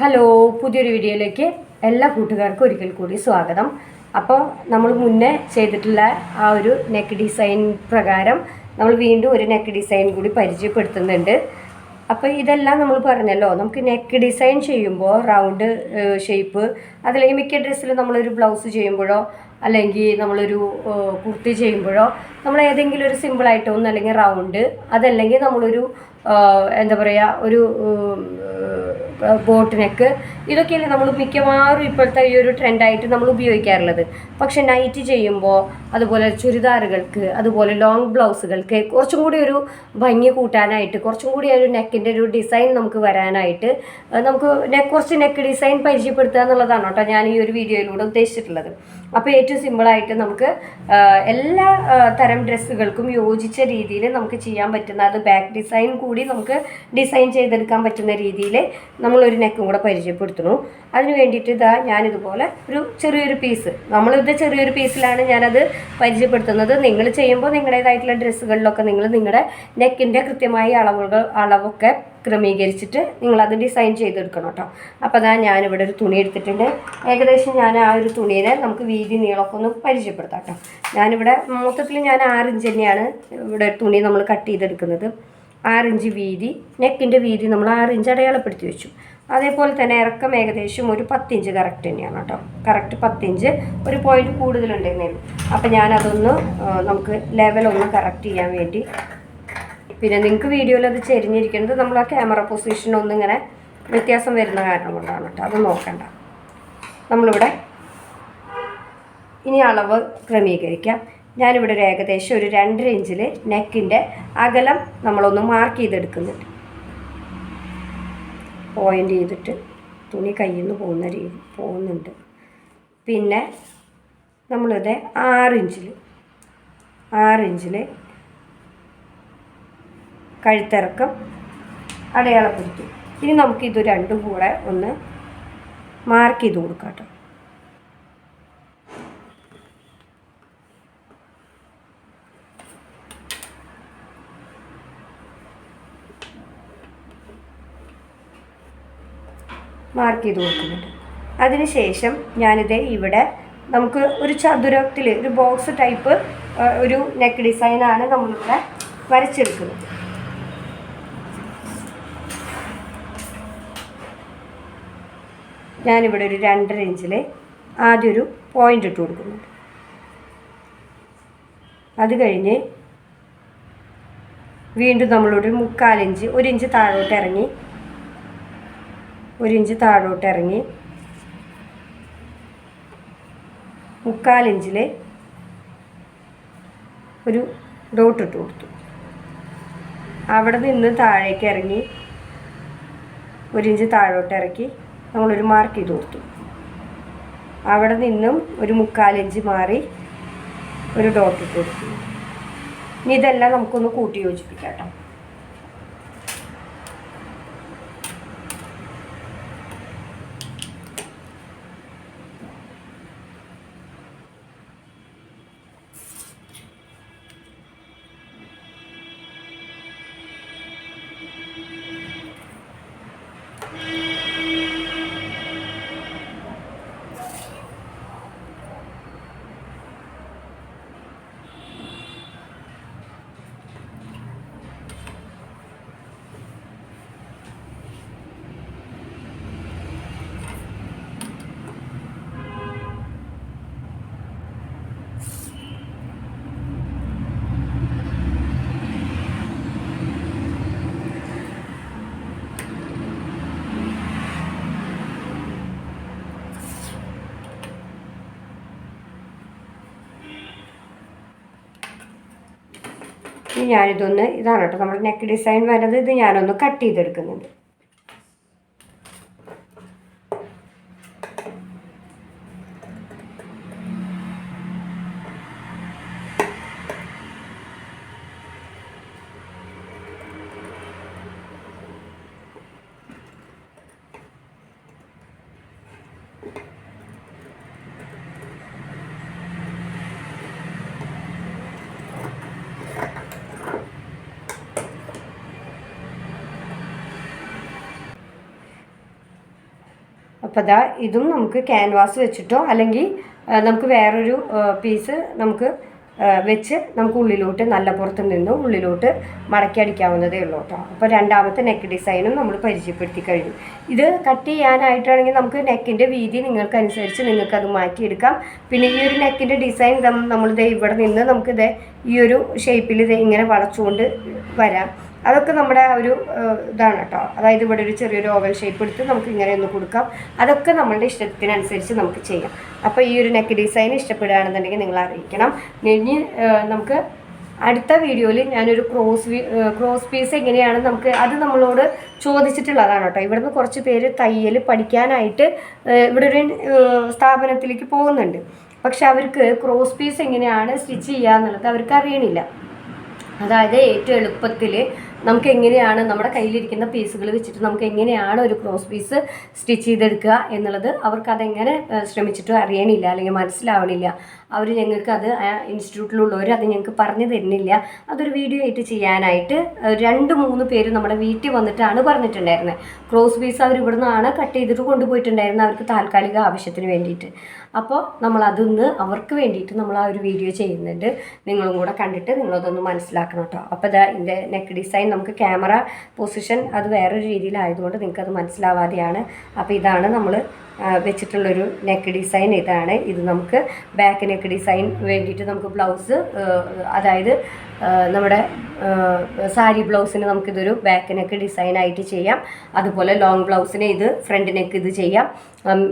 Hello പുതിയൊരു വീഡിയോയിലേക്ക് എല്ലാ കൂട്ടുകാർക്കും ഒരിക്കൽ കൂടി സ്വാഗതം. അപ്പോൾ നമ്മൾ മുന്നേ ചെയ്തിട്ടുള്ള ആ ഒരു നെക്ക് ഡിസൈൻ പ്രകാരം നമ്മൾ വീണ്ടും ഒരു നെക്ക് ഡിസൈൻ കൂടി പരിചയപ്പെടുത്തുന്നുണ്ട്. അപ്പോൾ ഇതെല്ലാം നമ്മൾ പറഞ്ഞല്ലോ നമുക്ക് നെക്ക് ഡിസൈൻ ചെയ്യുമ്പോൾ റൗണ്ട് ഷേപ്പ് അതല്ലെങ്കിൽ മിക്ക ഡ്രസ്സിലും നമ്മളൊരു ബ്ലൗസ് ചെയ്യുമ്പോഴോ അല്ലെങ്കിൽ നമ്മളൊരു കുർത്തി ചെയ്യുമ്പോഴോ നമ്മൾ ഏതെങ്കിലും ഒരു സിമ്പിളായിട്ട് ഒന്ന് അല്ലെങ്കിൽ റൗണ്ട് അതല്ലെങ്കിൽ നമ്മളൊരു എന്താ പറയുക ഒരു ബോട്ട് നെക്ക് ഇതൊക്കെയല്ലേ നമ്മൾ മിക്കവാറും ഇപ്പോഴത്തെ ഈ ഒരു ട്രെൻഡായിട്ട് നമ്മൾ ഉപയോഗിക്കാറുള്ളത്. പക്ഷെ നൈറ്റ് ചെയ്യുമ്പോൾ അതുപോലെ ചുരിദാറുകൾക്ക് അതുപോലെ ലോങ് ബ്ലൗസുകൾക്ക് കുറച്ചും കൂടി ഒരു ഭംഗി കൂട്ടാനായിട്ട് കുറച്ചും കൂടി ഒരു നെക്കിന്റെ ഒരു ഡിസൈൻ നമുക്ക് വരാനായിട്ട് നമുക്ക് കുറച്ച് നെക്ക് ഡിസൈൻ പരിചയപ്പെടുത്തുക എന്നുള്ളതാണ് കേട്ടോ ഞാൻ ഈ ഒരു വീഡിയോയിലൂടെ ഉദ്ദേശിച്ചിട്ടുള്ളത്. അപ്പോൾ ഏറ്റവും സിമ്പിളായിട്ട് നമുക്ക് എല്ലാ തരം ഡ്രസ്സുകൾക്കും യോജിച്ച രീതിയിൽ നമുക്ക് ചെയ്യാൻ പറ്റുന്ന അത് ബാക്ക് ഡിസൈൻ കൂടി നമുക്ക് ഡിസൈൻ ചെയ്തെടുക്കാൻ പറ്റുന്ന രീതിയിൽ നമ്മളൊരു നെക്കും കൂടെ പരിചയപ്പെടുത്തുന്നു. അതിന് വേണ്ടിയിട്ട് ഇതാ ഞാനിതുപോലെ ഒരു ചെറിയൊരു പീസ് നമ്മളിത് ചെറിയൊരു പീസിലാണ് ഞാനത് പരിചയപ്പെടുത്തുന്നത്. നിങ്ങൾ ചെയ്യുമ്പോൾ നിങ്ങളുടേതായിട്ടുള്ള ഡ്രസ്സുകളിലൊക്കെ നിങ്ങൾ നിങ്ങളുടെ നെക്കിന്റെ കൃത്യമായ അളവുകൾ അളവൊക്കെ ക്രമീകരിച്ചിട്ട് നിങ്ങളത് ഡിസൈൻ ചെയ്തെടുക്കണം കേട്ടോ. അപ്പോൾ അതാ ഞാനിവിടെ ഒരു തുണി എടുത്തിട്ടുണ്ട്. ഏകദേശം ഞാൻ ആ ഒരു തുണീനെ നമുക്ക് വീതി നീളമൊക്കെ ഒന്ന് പരിചയപ്പെടുത്താം കേട്ടോ. ഞാനിവിടെ മൊത്തത്തിൽ ഞാൻ ആറിഞ്ച് തന്നെയാണ് ഇവിടെ തുണി നമ്മൾ കട്ട് ചെയ്തെടുക്കുന്നത്. ആറിഞ്ച് വീതി നെക്കിന്റെ വീതി നമ്മൾ ആറിഞ്ച് അടയാളപ്പെടുത്തി വെച്ചു. അതേപോലെ തന്നെ ഇറക്കം ഏകദേശം ഒരു പത്തിഞ്ച് കറക്റ്റ് തന്നെയാണ് കേട്ടോ. കറക്റ്റ് പത്തിഞ്ച് ഒരു പോയിന്റ് കൂടുതലുണ്ടെന്നേ ഉള്ളൂ. അപ്പോൾ ഞാനതൊന്ന് നമുക്ക് ലെവലൊന്ന് കറക്റ്റ് ചെയ്യാൻ വേണ്ടി പിന്നെ നിങ്ങൾക്ക് വീഡിയോയിൽ അത് ചെരിഞ്ഞിരിക്കുന്നത് നമ്മൾ ആ ക്യാമറ പൊസിഷൻ ഒന്നിങ്ങനെ വ്യത്യാസം വരുന്ന കാരണം കൊണ്ടാണ് കേട്ടോ. അത് നോക്കണ്ട. നമ്മളിവിടെ ഇനി അളവ് ക്രമീകരിക്കാം. ഞാനിവിടെ ഒരു ഏകദേശം ഒരു രണ്ടര ഇഞ്ചിൽ നെക്കിന്റെ അകലം നമ്മളൊന്ന് മാർക്ക് ചെയ്തെടുക്കുന്നുണ്ട്. പോയിന്റ് ചെയ്തിട്ട് തുണി കയ്യിൽ നിന്ന് പോകുന്ന രീതി പോകുന്നുണ്ട്. പിന്നെ നമ്മളിത് ആറിഞ്ചിൽ ആറിഞ്ചിൽ കഴുത്തിറക്കം അടയാളപ്പെടുത്തി. ഇനി നമുക്കിത് രണ്ടും കൂടെ ഒന്ന് മാർക്ക് ചെയ്ത് കൊടുക്കാം കേട്ടോ. മാർക്ക് ചെയ്ത് കൊടുക്കുന്നുണ്ട്. അതിനുശേഷം ഞാനിത് ഇവിടെ നമുക്ക് ഒരു ചതുരത്തിൽ ഒരു ബോക്സ് ടൈപ്പ് ഒരു നെക്ക് ഡിസൈനാണ് നമ്മളിവിടെ വരച്ചെടുക്കുന്നത്. ഞാനിവിടെ ഒരു രണ്ടര ഇഞ്ചിൽ ആദ്യം ഒരു പോയിന്റ് ഇട്ട് കൊടുക്കുന്നുണ്ട് അത് കഴിഞ്ഞ് വീണ്ടും നമ്മളൊരു മുക്കാലിഞ്ച് ഒരു ഇഞ്ച് താഴോട്ട് ഇറങ്ങി ഒരു ഇഞ്ച് താഴോട്ട് ഇറങ്ങി മുക്കാലിഞ്ചിൽ ഒരു ഡോട്ട് ഇട്ട് കൊടുത്തു. അവിടെ നിന്ന് താഴേക്ക് ഇറങ്ങി ഒരു ഇഞ്ച് താഴോട്ട് ഇറക്കി നമ്മളൊരു മാർക്ക് ചെയ്ത് കൊടുത്തു. അവിടെ നിന്നും ഒരു മുക്കാലഞ്ച് മാറി ഒരു ഡോട്ട് ഇട്ട് കൊടുത്തു. ഇനി ഇതെല്ലാം നമുക്കൊന്ന് കൂട്ടി യോജിപ്പിക്കാം കേട്ടോ. ഞാനിതൊന്ന് ഇതാണ് കേട്ടോ നമ്മുടെ നെക്ക് ഡിസൈൻ വരുന്നത് ഇത് ഞാനൊന്ന് കട്ട് ചെയ്തെടുക്കുന്നുണ്ട്. അപ്പോൾ അതാ ഇതും നമുക്ക് ക്യാൻവാസ് വെച്ചിട്ടോ അല്ലെങ്കിൽ നമുക്ക് വേറൊരു പീസ് നമുക്ക് വെച്ച് നമുക്ക് ഉള്ളിലോട്ട് നല്ല പുറത്ത് നിന്ന് ഉള്ളിലോട്ട് മടക്കി അടിക്കാവുന്നതേ ഉള്ളൂ കേട്ടോ. അപ്പോൾ രണ്ടാമത്തെ നെക്ക് ഡിസൈനും നമ്മൾ പരിചയപ്പെടുത്തി കഴിഞ്ഞു. ഇത് കട്ട് ചെയ്യാനായിട്ടാണെങ്കിൽ നമുക്ക് നെക്കിന്റെ വീതി നിങ്ങൾക്കനുസരിച്ച് നിങ്ങൾക്കത് മാറ്റിയെടുക്കാം. പിന്നെ ഈ ഒരു നെക്കിന്റെ ഡിസൈൻ നമ്മളിത് ഇവിടെ നിന്ന് നമുക്കിത് ഈ ഒരു ഷേപ്പിൽ ഇത് ഇങ്ങനെ വളച്ചുകൊണ്ട് വരാം. അതൊക്കെ നമ്മുടെ ഒരു ഇതാണ് കേട്ടോ അതായത് ഇവിടെ ഒരു ചെറിയൊരു ഓവൽ ഷേപ്പ് എടുത്ത് നമുക്ക് ഇങ്ങനെ ഒന്ന് കൊടുക്കാം. അതൊക്കെ നമ്മളുടെ ഇഷ്ടത്തിനനുസരിച്ച് നമുക്ക് ചെയ്യാം. അപ്പോൾ ഈ ഒരു നെക്ക് ഡിസൈൻ ഇഷ്ടപ്പെടുകയാണെന്നുണ്ടെങ്കിൽ നിങ്ങൾ അറിയിക്കണം. ഇനി നമുക്ക് അടുത്ത വീഡിയോയിൽ ഞാനൊരു ക്രോസ് ക്രോസ് പീസ് എങ്ങനെയാണ് നമുക്ക് അത് നമ്മളോട് ചോദിച്ചിട്ടുള്ളതാണ് കേട്ടോ ഇവിടുന്ന് കുറച്ച് പേര് തയ്യൽ പഠിക്കാനായിട്ട് ഇവിടെ ഒരു സ്ഥാപനത്തിലേക്ക് പോകുന്നുണ്ട്. പക്ഷെ അവർക്ക് ക്രോസ് പീസ് എങ്ങനെയാണ് സ്റ്റിച്ച് ചെയ്യുക എന്നുള്ളത് അവർക്ക് അറിയണില്ല. അതായത് ഏറ്റവും എളുപ്പത്തിൽ നമുക്ക് എങ്ങനെയാണ് നമ്മുടെ കയ്യിലിരിക്കുന്ന പീസുകൾ വെച്ചിട്ട് നമുക്ക് എങ്ങനെയാണ് ഒരു ക്രോസ് പീസ് സ്റ്റിച്ച് ചെയ്തെടുക്കുക എന്നുള്ളത് അവർക്ക് അതെങ്ങനെ ശ്രമിച്ചിട്ടും അറിയണില്ല അല്ലെങ്കിൽ മനസ്സിലാവണില്ല. അവർ ഞങ്ങൾക്ക് അത് ഇൻസ്റ്റിറ്റ്യൂട്ടിലുള്ളവർ അത് ഞങ്ങൾക്ക് പറഞ്ഞു തരുന്നില്ല. അതൊരു വീഡിയോ ആയിട്ട് ചെയ്യാനായിട്ട് രണ്ട് മൂന്ന് പേര് നമ്മുടെ വീട്ടിൽ വന്നിട്ടാണ് പറഞ്ഞിട്ടുണ്ടായിരുന്നത് ക്രോസ് പീസ് അവർ ഇവിടെ നിന്നാണ് കട്ട് ചെയ്തിട്ട് കൊണ്ടുപോയിട്ടുണ്ടായിരുന്നത് അവർക്ക് താൽക്കാലിക ആവശ്യത്തിന് വേണ്ടിയിട്ട്. അപ്പോൾ നമ്മൾ അതൊന്ന് അവർക്ക് വേണ്ടിയിട്ട് നമ്മൾ ആ ഒരു വീഡിയോ ചെയ്യുന്നുണ്ട്. നിങ്ങളും കൂടെ കണ്ടിട്ട് നിങ്ങളതൊന്ന് മനസ്സിലാക്കണം കേട്ടോ. അപ്പോൾ ഇതാ ഇതിന്റെ നെക്ക് ഡിസൈൻ നമുക്ക് ക്യാമറ പൊസിഷൻ അത് വേറൊരു രീതിയിലായതുകൊണ്ട് നിങ്ങൾക്കത് മനസ്സിലാവാതെയാണ്. അപ്പോൾ ഇതാണ് നമ്മൾ വെച്ചിട്ടുള്ളൊരു നെക്ക് ഡിസൈൻ ഇതാണ്. ഇത് നമുക്ക് ബാക്ക് നെക്ക് ഡിസൈൻ വേണ്ടിയിട്ട് നമുക്ക് ബ്ലൗസ് അതായത് നമ്മുടെ സാരി ബ്ലൗസിന് നമുക്കിതൊരു ബാക്ക് നെക്ക് ഡിസൈൻ ആയിട്ട് ചെയ്യാം. അതുപോലെ ലോങ് ബ്ലൗസിന് ഇത് ഫ്രണ്ട് നെക്ക് ഇത് ചെയ്യാം.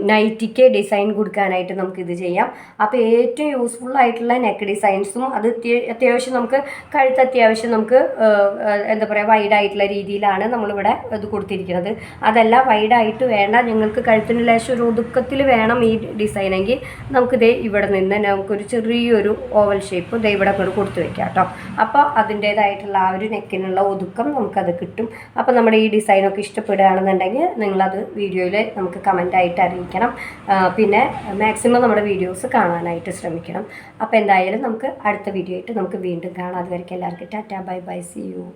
നൈറ്റിക്ക് ഡിസൈൻ കൊടുക്കാനായിട്ട് നമുക്കിത് ചെയ്യാം. അപ്പോൾ ഏറ്റവും യൂസ്ഫുൾ ആയിട്ടുള്ള നെക്ക് ഡിസൈൻസും അത് അത്യ- അത്യാവശ്യം നമുക്ക് കഴുത്ത് അത്യാവശ്യം നമുക്ക് എന്താ പറയുക വൈഡ് ആയിട്ടുള്ള രീതിയിലാണ് നമ്മളിവിടെ ഇത് കൊടുത്തിരിക്കുന്നത്. അതല്ല വൈഡായിട്ട് വേണ്ട. നിങ്ങൾക്ക് കഴുത്തിന് ലേശം ഒരു ഒതുക്കത്തിൽ വേണം ഈ ഡിസൈനെങ്കിൽ നമുക്ക് ദേ ഇവിടെ നിന്ന് നമുക്കൊരു ചെറിയൊരു ഓവൽ ഷേപ്പ് ദേ ഇവിടെ കൂടെ കൊടുത്തു വെക്കാം കേട്ടോ. അപ്പോൾ അതിന്റേതായിട്ടുള്ള ആ ഒരു നെക്കിനുള്ള ഒതുക്കം നമുക്കത് കിട്ടും. അപ്പോൾ നമ്മുടെ ഈ ഡിസൈനൊക്കെ ഇഷ്ടപ്പെടുകയാണെന്നുണ്ടെങ്കിൽ നിങ്ങളത് വീഡിയോയിൽ നമുക്ക് കമന്റായിട്ട് അറിയിക്കണം. പിന്നെ മാക്സിമം നമ്മുടെ വീഡിയോസ് കാണാനായിട്ട് ശ്രമിക്കണം. അപ്പോൾ എന്തായാലും നമുക്ക് അടുത്ത വീഡിയോ ആയിട്ട് നമുക്ക് വീണ്ടും കാണാം. അതുവരെയ്ക്കും എല്ലാവർക്കും tata bye bye see you